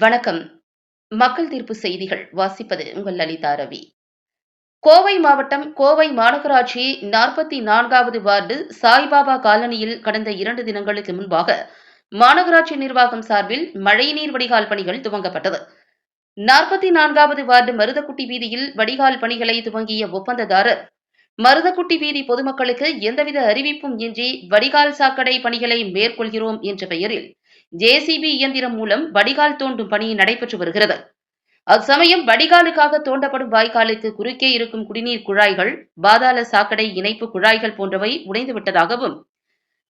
வணக்கம். மக்கள் தீர்ப்பு செய்திகள் வாசிப்பது உங்கள் லலிதா ரவி. கோவை மாவட்டம் கோவை மாநகராட்சி நாற்பத்தி நான்காவது வார்டு சாய்பாபா காலனியில் கடந்த இரண்டு தினங்களுக்கு முன்பாக மாநகராட்சி நிர்வாகம் சார்பில் மழைநீர் வடிகால் பணிகள் துவங்கப்பட்டது. நாற்பத்தி நான்காவது வார்டு மருதக்குட்டி வீதியில் வடிகால் பணிகளை துவங்கிய ஒப்பந்ததாரர் மருதக்குட்டி வீதி பொதுமக்களுக்கு எந்தவித அறிவிப்பும் இன்றி வடிகால் சாக்கடை பணிகளை மேற்கொள்கிறோம் என்ற பெயரில் ஜேசிபி இயந்திரம் மூலம் வடிகால் தோண்டும் பணி நடைபெற்று வருகிறது. அச்சமயம் வடிகாலுக்காக தோண்டப்படும் வாய்க்காலுக்கு குறுக்கே இருக்கும் குடிநீர் குழாய்கள் பாதாள சாக்கடை இணைப்பு குழாய்கள் போன்றவை உடைந்து விட்டதாகவும்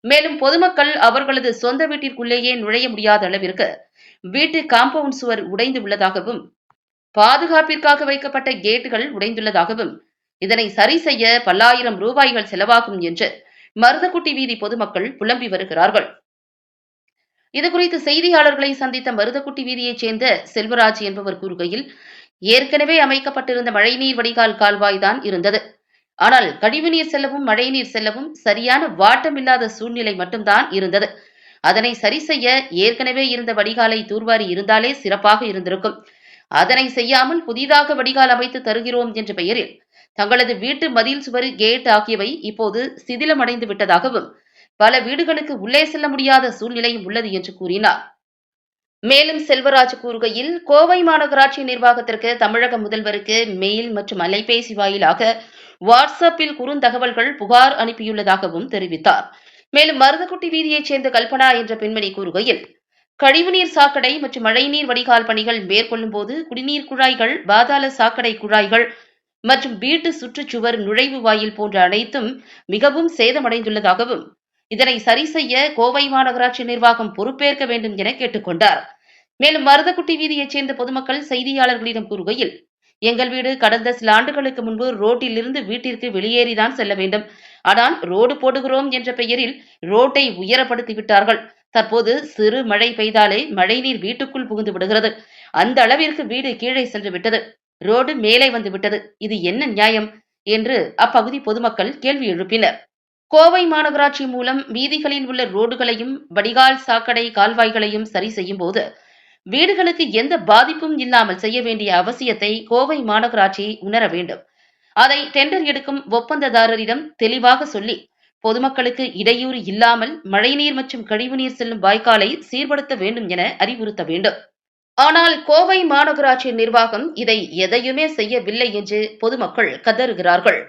மேலும் பொதுமக்கள் அவர்களது சொந்த வீட்டிற்குள்ளேயே நுழைய முடியாத அளவிற்கு வீட்டு காம்பவுண்ட் சுவர் உடைந்து உள்ளதாகவும் பாதுகாப்பிற்காக வைக்கப்பட்ட கேட்டுகள் உடைந்துள்ளதாகவும் இதனை சரி செய்ய பல்லாயிரம் ரூபாய்கள் செலவாகும் என்று மருதக்குட்டி வீதி பொதுமக்கள் புலம்பி வருகிறார்கள். இதுகுறித்து செய்தியாளர்களை சந்தித்த மருதக்குட்டி வீதியைச் சேர்ந்த செல்வராஜ் என்பவர் கூறுகையில் ஏற்கனவே அமைக்கப்பட்டிருந்த மழைநீர் வடிகால் கால்வாய்தான் இருந்தது. ஆனால் கழிவுநீர் செல்லவும் மழைநீர் செல்லவும் சரியான வாட்டமில்லாத சூழ்நிலை மட்டும்தான் இருந்தது. அதனை சரி செய்ய ஏற்கனவே இருந்த வடிகாலை தூர்வாரி இருந்தாலே சிறப்பாக இருந்திருக்கும். அதனை செய்யாமல் புதிதாக வடிகால் அமைத்து தருகிறோம் என்ற பெயரில் தங்களது வீட்டு மதில் சுவர் கேட் ஆகியவை இப்போது சிதிலமடைந்து விட்டதாகவும் பல வீடுகளுக்கு உள்ளே செல்ல முடியாத சூழ்நிலையும் உள்ளது என்று கூறினார். மேலும் செல்வராஜ் கூறுகையில் கோவை மாநகராட்சி நிர்வாகத்திற்கு தமிழக முதல்வருக்கு மெயில் மற்றும் அலைபேசி வாயிலாக வாட்ஸ்அப்பில் குறுந்தகவல்கள் புகார் அனுப்பியுள்ளதாகவும் தெரிவித்தார். மேலும் மருதக்குட்டி வீதியைச் சேர்ந்த கல்பனா என்ற பெண்மணி கூறுகையில் கழிவுநீர் சாக்கடை மற்றும் மழைநீர் வடிகால் பணிகள் மேற்கொள்ளும் போது குடிநீர் குழாய்கள் பாதாள சாக்கடை குழாய்கள் மற்றும் வீட்டு சுற்றுச்சுவர் நுழைவு வாயில் போன்ற அனைத்தும் மிகவும் சேதமடைந்துள்ளதாகவும் இதனை சரி செய்ய கோவை மாநகராட்சி நிர்வாகம் பொறுப்பேற்க வேண்டும் என கேட்டுக்கொண்டார். மேலும் மருதக்குட்டி வீதியைச் சேர்ந்த பொதுமக்கள் செய்தியாளர்களிடம் கூறுகையில் எங்கள் வீடு கடந்த சில ஆண்டுகளுக்கு முன்பு ரோட்டிலிருந்து வீட்டிற்கு வெளியேறிதான் செல்ல வேண்டும். ஆனால் ரோடு போடுகிறோம் என்ற பெயரில் ரோட்டை உயரப்படுத்தி விட்டார்கள் தற்போது சிறு மழை பெய்தாலே மழைநீர் வீட்டுக்குள் புகுந்து விடுகிறது. அந்த அளவிற்கு வீடு கீழே சென்று விட்டது. ரோடு மேலே வந்து விட்டது. இது என்ன நியாயம்? என்று அப்பகுதி பொதுமக்கள் கேள்வி எழுப்பினர். கோவை மாநகராட்சி மூலம் வீதிகளில் உள்ள ரோடுகளையும் வடிகால் சாக்கடை கால்வாய்களையும் சரி செய்யும் போது வீடுகளுக்கு எந்த பாதிப்பும் இல்லாமல் செய்ய வேண்டிய அவசியத்தை கோவை மாநகராட்சி உணர வேண்டும். அதை டெண்டர் எடுக்கும் ஒப்பந்ததாரரிடம் தெளிவாக சொல்லி பொதுமக்களுக்கு இடையூறு இல்லாமல் மழைநீர் மற்றும் கழிவுநீர் செல்லும் வாய்க்காலை சீர்படுத்த வேண்டும் என அறிவுறுத்த வேண்டும். ஆனால் கோவை மாநகராட்சி நிர்வாகம் இதை எதையுமே செய்யவில்லை என்று பொதுமக்கள் கதறுகிறார்கள்.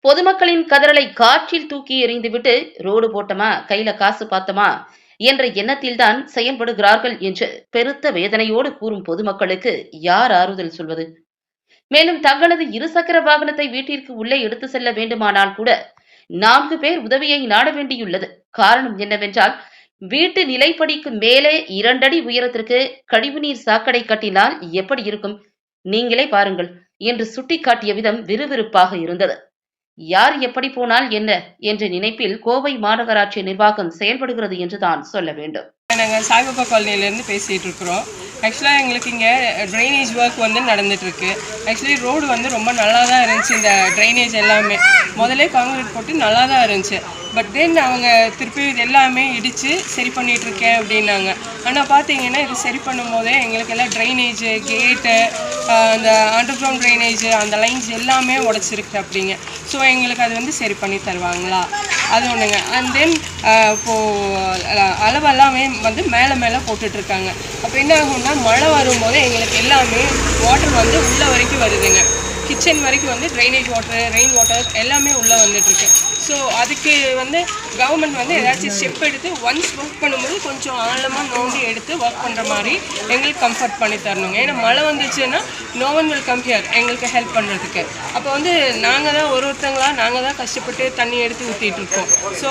பொதுமக்களின் கதறலை காற்றில் தூக்கி எறிந்துவிட்டு ரோடு போட்டமா? கையில காசு பார்த்தமா? என்ற எண்ணத்தில்தான் செயல்படுகிறார்கள் என்று பெருத்த வேதனையோடு கூறும் பொதுமக்களுக்கு யார் ஆறுதல் சொல்வது? மேலும் தங்களது இருசக்கர வாகனத்தை வீட்டிற்கு உள்ளே எடுத்து செல்ல வேண்டுமானால் கூட நான்கு பேர் உதவியை நாட வேண்டியுள்ளது. காரணம் என்னவென்றால் வீட்டு நிலைப்படிக்கு மேலே இரண்டடி உயரத்திற்கு கழிவுநீர் சாக்கடை கட்டினால் எப்படி இருக்கும்? நீங்களே பாருங்கள் என்று சுட்டிக்காட்டிய விதம் விறுவிறுப்பாக இருந்தது. யார் எப்படி போனால் என்ன? என்ற நினைப்பில் கோவை மாநகராட்சி நிர்வாகம் செயல்படுகிறது என்று தான் சொல்ல வேண்டும். நாங்கள் சாய்பாபா காலனிலேருந்து பேசிகிட்டு இருக்கிறோம். ஆக்சுவலாக எங்களுக்கு இங்கே ட்ரைனேஜ் ஒர்க் வந்து நடந்துகிட்ருக்கு ஆக்சுவலி ரோடு வந்து ரொம்ப நல்லா தான் இருந்துச்சு இந்த ட்ரைனேஜ் எல்லாமே. முதல்ல காங்கிரீட் போட்டு நல்லா தான் இருந்துச்சு. பட் தென் அவங்க திருப்பி இது எல்லாமே இடித்து சரி பண்ணிகிட்ருக்கேன் இருக்கேன் அப்படின்னாங்க. ஆனால் பார்த்தீங்கன்னா இது சரி பண்ணும் போதே எங்களுக்கு எல்லாம் ட்ரைனேஜு கேட்டு அந்த அண்டர் கிரவுண்ட் ட்ரைனேஜ் அந்த லைன்ஸ் எல்லாமே உடச்சிருக்கு அப்படிங்க. ஸோ எங்களுக்கு அது வந்து சரி பண்ணி தருவாங்களா? அது ஒன்றுங்க அண்ட் தென் இப்போது அளவெல்லாமே வந்து மேலே மேலே போட்டுட்ருக்காங்க. அப்போ என்ன ஆகும்னா மழை வரும்போது எங்களுக்கு எல்லாமே வாட்டர் வந்து உள்ளே வரைக்கும் வருதுங்க. கிச்சன் வரைக்கும் வந்து ட்ரைனேஜ் வாட்டர் ரெயின் வாட்டர் எல்லாமே உள்ளே வந்துட்டுருக்கு. ஸோ அதுக்கு வந்து கவர்மெண்ட் வந்து ஏதாச்சும் ஸ்டெப் எடுத்து ஒன்ஸ் ஒர்க் பண்ணும்போது கொஞ்சம் ஆழமாக நோண்டி எடுத்து ஒர்க் பண்ணுற மாதிரி எங்களுக்கு கம்ஃபர்ட் பண்ணி தரணுங்க. ஏன்னா மழை வந்துச்சுன்னா no one will come here எங்களுக்கு ஹெல்ப் பண்ணுறதுக்கு அப்போ வந்து நாங்கள் தான் ஒரு ஒருத்தங்களாக நாங்கள் தான் கஷ்டப்பட்டு தண்ணி எடுத்து ஊற்றிட்டு இருக்கோம். ஸோ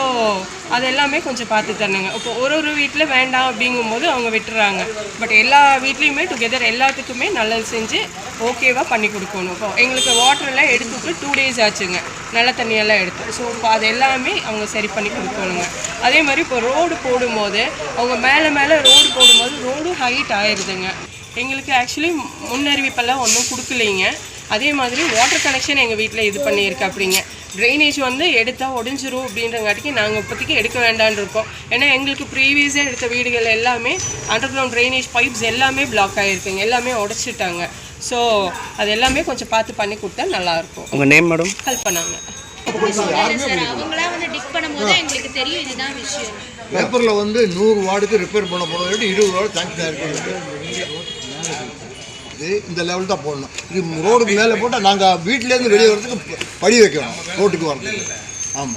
அது எல்லாமே கொஞ்சம் பார்த்து தரணுங்க. இப்போ ஒரு ஒரு வீட்டில் வேண்டாம் அப்படிங்கும்போது அவங்க விட்டுறாங்க. பட் எல்லா வீட்லேயுமே டுகெதர் எல்லாத்துக்குமே நல்லது செஞ்சு ஓகேவாக பண்ணி கொடுக்கணும். இப்போ எங்களுக்கு வாட்டரெல்லாம் எடுத்துட்டு டூ டேஸ் ஆச்சுங்க. நல்ல தண்ணியெல்லாம் எடுத்து. ஸோ இப்போ அது எல்லாமே அவங்க சரி பண்ணி கொடுக்கணுங்க. அதே மாதிரி இப்போ ரோடு போடும்போது அவங்க மேலே மேலே ரோடு போடும்போது ரோடு ஹைட் ஆயிடுதுங்க எங்களுக்கு ஆக்சுவலி முன்னறிவிப்பெல்லாம் ஒன்றும் கொடுக்கலைங்க. அதே மாதிரி வாட்டர் கனெக்ஷன் எங்கள் வீட்டில் இது பண்ணியிருக்கு அப்படிங்க ட்ரைனேஜ் வந்து எடுத்தால் உடஞ்சிரும் அப்படின்றங்காட்டிக்கு நாங்கள் இப்போதைக்கு எடுக்க வேண்டாம்னு இருக்கோம். ஏன்னா எங்களுக்கு ப்ரீவியஸாக எடுத்த வீடுகள் எல்லாமே அண்டர் கிரவுண்ட் ட்ரைனேஜ் பைப்ஸ் எல்லாமே பிளாக் ஆகிருக்குங்க எல்லாமே உடச்சிட்டாங்க. ஸோ அது எல்லாமே கொஞ்சம் பார்த்து பண்ணி கொடுத்தா நல்லாயிருக்கும். உங்கள் நேம் மேடம் ஹெல்ப் பண்ணாங்க. சார் அவங்களா வந்து டிக் பண்ணும்போது எங்களுக்கு தெரியும் இதுதான் விஷயம். பேப்பரில் வந்து நூறு வார்டுக்கு ரிப்பேர் பண்ண போகிறது இருபது வார்டு இருக்கு இது இந்த லெவல் தான் போடணும். இது ரோடுக்கு மேலே போட்டால் நாங்கள் வீட்டிலேருந்து வெளியே வரதுக்கு படி வைக்கணும். ரோட்டுக்கு வரதுக்கு. ஆமாம்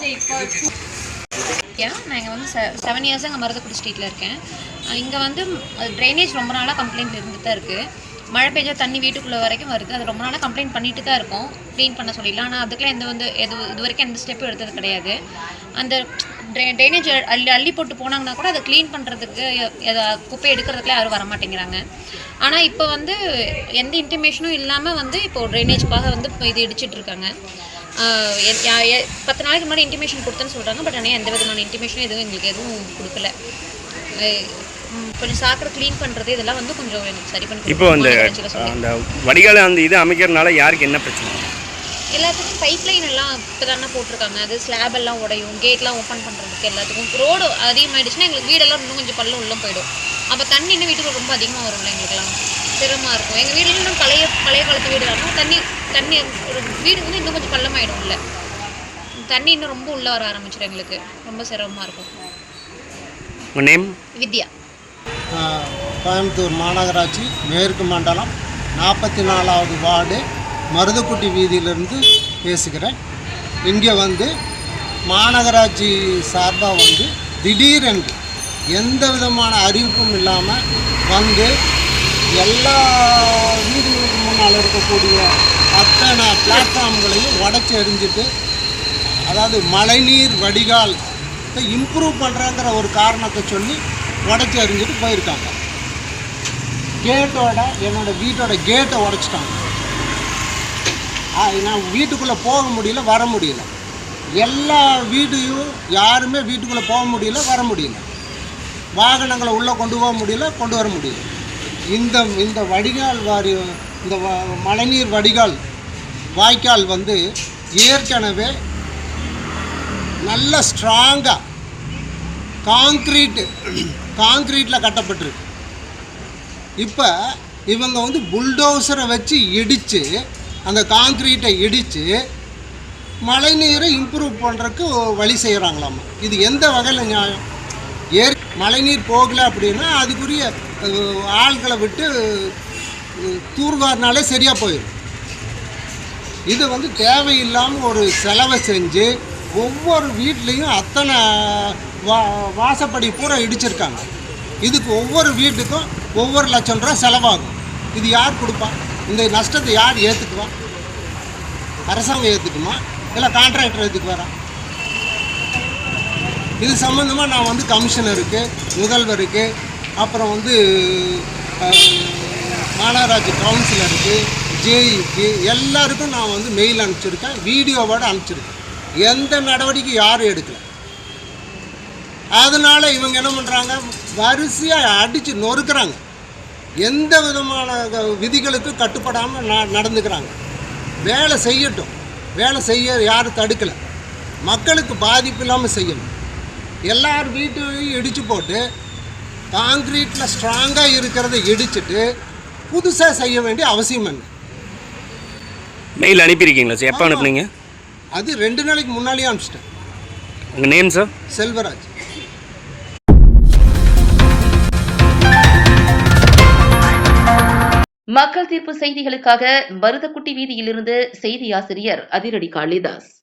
ஓகே நான் இங்கே வந்து செவன் இயர்ஸாக இங்கே மருதக்குடி ஸ்ட்ரீட்டில் இருக்கேன். இங்கே வந்து ட்ரைனேஜ் ரொம்ப நாளாக கம்ப்ளைண்ட் இருந்துட்டு தான் இருக்குது மழை பெஞ்சா தண்ணி வீட்டுக்குள்ளே வரைக்கும் வருது. அது ரொம்ப நாளாக கம்ப்ளைண்ட் பண்ணிட்டு தான் இருக்கும். க்ளீன் பண்ண சொல்லிடலாம். ஆனால் அதுக்கெலாம் எந்த வந்து எது இது வரைக்கும் எந்த ஸ்டெப்பும் எடுத்தது கிடையாது. அந்த ட்ரை ட்ரைனேஜ் அள்ளி அள்ளி போட்டு போனாங்கன்னா கூட அதை க்ளீன் பண்ணுறதுக்கு எதை குப்பை எடுக்கிறதுக்குலாம் யாரும் வர மாட்டேங்கிறாங்க. ஆனால் இப்போ வந்து எந்த இன்டிமேஷனும் இல்லாமல் வந்து இப்போ ட்ரைனேஜ்க்காக வந்து இப்போ இது இடிச்சிட்டு இருக்காங்க. எ- பத்து நாளைக்கு முன்னாடி இன்டிமேஷன் கொடுத்தேன்னு சொல்கிறாங்க பட் ஆனால் எந்த விதமான இன்டிமேஷனும் எதுவும் எங்களுக்கு எதுவும் கொடுக்கல. கொஞ்சம் சாக்கடை க்ளீன் பண்ணுறது இதெல்லாம் வந்து கொஞ்சம் எனக்கு சரி பண்ணி இப்போ அந்த அந்த வடிகால அந்த இது அமைக்கிறதுனால யாருக்கு என்ன பிரச்சனை? எல்லாத்துக்கும் பைப் லைன் எல்லாம் இப்போ தானே போட்டிருக்காங்க. அது ஸ்லாப் எல்லாம் உடையும் கேட்லாம் ஓப்பன் பண்ணுறதுக்கு எல்லாத்துக்கும். ரோடு அதிகமாகிடுச்சுன்னா எங்களுக்கு வீடெல்லாம் இன்னும் கொஞ்சம் பள்ளம் உள்ள போயிடும். அப்போ தண்ணி இன்னும் வீட்டுக்கு ரொம்ப அதிகமாக வரும்ல எங்களுக்குலாம் சிரமமாக இருக்கும். எங்கள் வீடுல இன்னும் பழைய பழைய காலத்து வீடு தான் தண்ணி தண்ணி வீடு வந்து இன்னும் கொஞ்சம் பள்ளமாயிடும் உள்ள தண்ணி இன்னும் ரொம்ப உள்ளே வர ஆரம்பிச்சிடும் எங்களுக்கு. ரொம்ப சிரமமாக இருக்கும். நேம் வித்யா. கோயம்புத்தூர் மாநகராட்சி மேற்கு மண்டலம் நாற்பத்தி நாலாவது வார்டு மருதுக்குட்டி வீதியிலிருந்து பேசுகிறேன். இங்கே வந்து மாநகராட்சி சார்பாக வந்து திடீரென்று எந்த விதமான அறிவிப்பும் இல்லாமல் வந்து எல்லா வீடுகளுக்கு முன்னால் இருக்கக்கூடிய அத்தனை பிளாட்ஃபார்ம்களையும் உடச்சி எறிஞ்சிட்டு அதாவது மழைநீர் வடிகால் இம்ப்ரூவ் பண்ணுறங்கிற ஒரு காரணத்தை சொல்லி உடச்சி அறிஞ்சிட்டு போயிருக்காங்க. கேட்டோட என்னோட வீட்டோட கேட்டை உடைச்சிட்டாங்க. ஆ, நான் வீட்டுக்குள்ளே போக முடியல வர முடியல. எல்லா வீட்டையும் யாருமே வீட்டுக்குள்ளே போக முடியல வர முடியல. வாகனங்களை உள்ளே கொண்டு போக முடியல கொண்டு வர முடியல. இந்த இந்த வடிகால் வாரி இந்த வ- மழைநீர் வடிகால் வாய்க்கால் வந்து ஏற்கனவே நல்ல ஸ்ட்ராங்காக காங்க்ரீட் காங்க்ரீட்டில் கட்டப்பட்டிருக்கு. இப்போ இவங்க வந்து புல்டோசரை வச்சு இடித்து அந்த காங்க்ரீட்டை இடித்து மழைநீரை இம்ப்ரூவ் பண்ணுறதுக்கு வழி செய்கிறாங்களாமா இது எந்த வகையில் நியாயம்? ஏற் மழைநீர் போகலை அப்படின்னா அதுக்குரிய ஆள்களை விட்டு தூர்வாரினாலே சரியாக போயிடும் இது வந்து தேவையில்லாமல் ஒரு செலவை செஞ்சு ஒவ்வொரு வீட்லேயும் அத்தனை வா வாசப்படி பூரா இடிச்சிருக்காங்க. இதுக்கு ஒவ்வொரு வீட்டுக்கும் ஒவ்வொரு லட்சம் ரூபா செலவாகும். இது யார் கொடுப்பா? இந்த நஷ்டத்தை யார் ஏற்றுக்குவா அரசாங்கம் ஏற்றுக்குமா இல்லை கான்ட்ராக்டர் ஏற்றுக்குவாரா இது சம்மந்தமாக நான் வந்து கமிஷனருக்கு முதல்வருக்கு அப்புறம் வந்து மாநகராட்சி கவுன்சிலருக்கு ஜேஇக்கு எல்லாருக்கும் நான் வந்து மெயில் அனுப்பிச்சிருக்கேன் வீடியோவோட அனுப்பிச்சிருக்கேன். எந்த நடவடிக்கை யாரும் எடுக்கலை. அதனால இவங்க என்ன பண்ணுறாங்க வரிசையாக அடித்து நொறுக்குறாங்க. எந்த விதமான க- விதிகளுக்கு கட்டுப்படாமல் ந நடந்துக்கிறாங்க. வேலை செய்யட்டும். வேலை செய்ய யாரும் தடுக்கலை. மக்களுக்கு பாதிப்பு இல்லாமல் செய்யணும். எல்லார் வீட்டையும் இடித்து போட்டு காங்க்ரீட்டில் ஸ்ட்ராங்காக இருக்கிறத இடிச்சிட்டு புதுசாக செய்ய வேண்டிய அவசியம் என்ன? மெயில் அனுப்பியிருக்கீங்களா சார்? எப்போ அனுப்புனீங்க? அது ரெண்டு நாளைக்கு முன்னாடியே அனுப்பிச்சிட்டேன். உங்கள் நேம் சார்? செல்வராஜ். மக்கள் தீர்ப்பு செய்திகளுக்காக மருதக்குட்டி வீதியிலிருந்து செய்தி ஆசிரியர் அதிரடி காளிதாஸ்.